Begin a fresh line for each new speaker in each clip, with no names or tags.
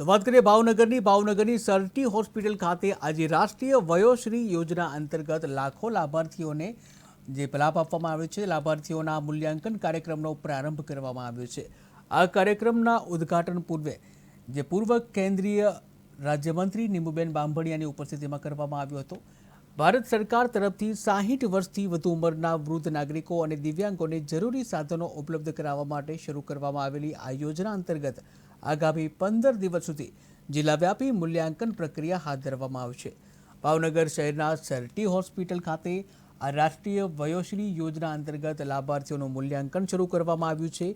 તો વાત કરીએ ભાવનગરની. ભાવનગરની સરટી હોસ્પિટલ ખાતે આજે રાષ્ટ્રીય વયોશ્રી યોજના અંતર્ગત લાખો લાભાર્થીઓને જે લાભ આપવામાં આવ્યો છે, લાભાર્થીઓના મૂલ્યાંકન કાર્યક્રમનો પ્રારંભ કરવામાં આવ્યો છે. આ કાર્યક્રમના ઉદ્ઘાટન પૂર્વે જે પૂર્વ કેન્દ્રીય રાજ્યમંત્રી નીમુબેન બાંભણિયાની ઉપસ્થિતિમાં કરવામાં આવ્યો હતો. ભારત સરકાર તરફથી સાહીઠ વર્ષથી વધુ ઉંમરના વૃદ્ધ નાગરિકો અને દિવ્યાંગોને જરૂરી સાધનો ઉપલબ્ધ કરાવવા માટે શરૂ કરવામાં આવેલી આ યોજના અંતર્ગત આગામી પંદર દિવસ સુધી જિલ્લાવ્યાપી મૂલ્યાંકન પ્રક્રિયા હાથ ધરવામાં આવશે. ભાવનગર શહેરના સરટી હોસ્પિટલ ખાતે આ રાષ્ટ્રીય વયોશ્રી યોજના અંતર્ગત લાભાર્થીઓનું મૂલ્યાંકન શરૂ કરવામાં આવ્યું છે.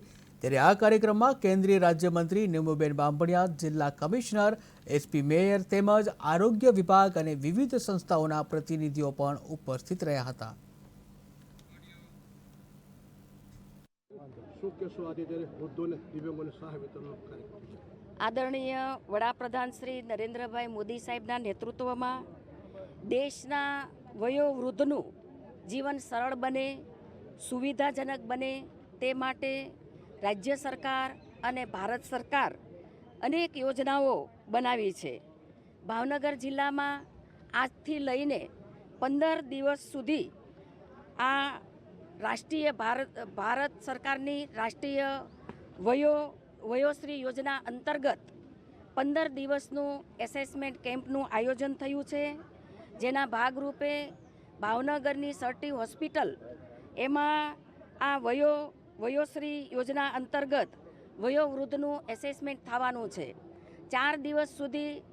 ત્યારે આ કાર્યક્રમમાં કેન્દ્રીય રાજ્યમંત્રી નિમુબેન બાંભણિયા જિલ્લા કમિશનર, એસપી મેયર તેમજ આરોગ્ય વિભાગ અને વિવિધ સંસ્થાઓના પ્રતિનિધિઓ પણ ઉપસ્થિત રહ્યા હતા.
આદરણીય વડાપ્રધાન શ્રી નરેન્દ્રભાઈ મોદી સાહેબના નેતૃત્વમાં દેશના વયોવૃદ્ધનું જીવન સરળ બને સુવિધાજનક બને તે માટે રાજ્ય સરકાર અને ભારત સરકાર અનેક યોજનાઓ બનાવી છે ભાવનગર જિલ્લામાં આજથી લઈને પંદર દિવસ સુધી આ રાષ્ટ્રીય ભારત ભારત સરકારની રાષ્ટ્રીય વયો, વયોશ્રી યોજના અંતર્ગત પંદર દિવસનું એસેસમેન્ટ કેમ્પનું આયોજન થયું છે, જેના ભાગરૂપે ભાવનગરની સર્ટી હોસ્પિટલ, એમાં આ વયો, વયોશ્રી યોજના અંતર્ગત વયોવૃદ્ધનું એસેસમેન્ટ થવાનું છે. ચાર દિવસ સુધી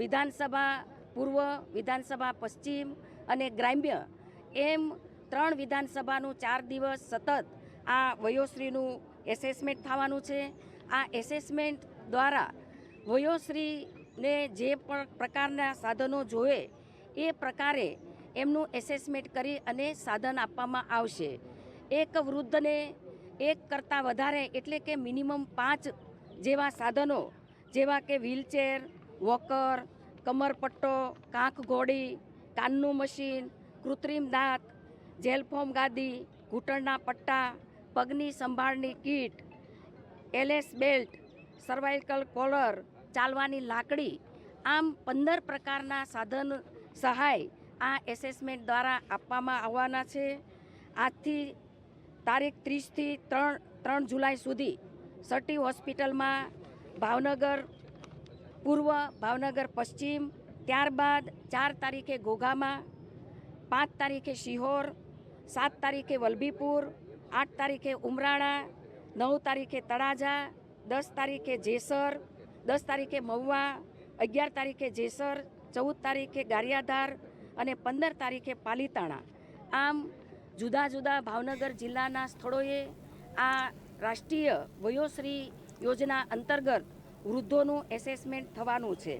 વિધાનસભા પૂર્વ, વિધાનસભા પશ્ચિમ અને ગ્રામ્ય એમ ત્રણ વિધાનસભાનું ચાર દિવસ સતત આ વયોશ્રીનું એસેસમેન્ટ થવાનું છે. આ એસેસમેન્ટ દ્વારા વયોશ્રીને જે પણ પ્રકારના સાધનો જોવે એ પ્રકારે એમનું એસેસમેન્ટ કરી અને સાધન આપવામાં આવશે. એક વૃદ્ધને એક કરતાં વધારે એટલે કે મિનિમમ પાંચ જેવા સાધનો, જેવા કે વ્હીલચેર વોકર કમરપટ્ટો, કાંખ ઘોડી, કાનનું મશીન, કૃત્રિમ દાંત જેલફોમ ગાદી, ઘૂંટણના પટ્ટા, પગની સંભાળની kit, LS belt, cervical collar, ચાલવાની લાકડી, આમ પંદર પ્રકારના સાધન સહાય આ એસેસમેન્ટ દ્વારા આપવામાં આવવાના છે. આજથી તારીખ ત્રીસથી ત્રણ ત્રણ જુલાઈ સુધી સટી હોસ્પિટલમાં ભાવનગર, પૂર્વ ભાવનગર પશ્ચિમ, ત્યારબાદ ચાર તારીખે ઘોઘામાં પાંચ તારીખે શિહોર સાત તારીખે વલભીપુર, આઠ તારીખે ઉમરાળા નવ તારીખે તળાજા, દસ તારીખે જેસર, દસ તારીખે મહુવા, અગિયાર તારીખે જેસર, ચૌદ તારીખે ગારિયાધાર અને પંદર તારીખે પાલીતાણા. આમ જુદા જુદા ભાવનગર જિલ્લાના સ્થળોએ આ રાષ્ટ્રીય વયોશ્રી યોજના અંતર્ગત વૃદ્ધોનું એસેસમેન્ટ થવાનું છે.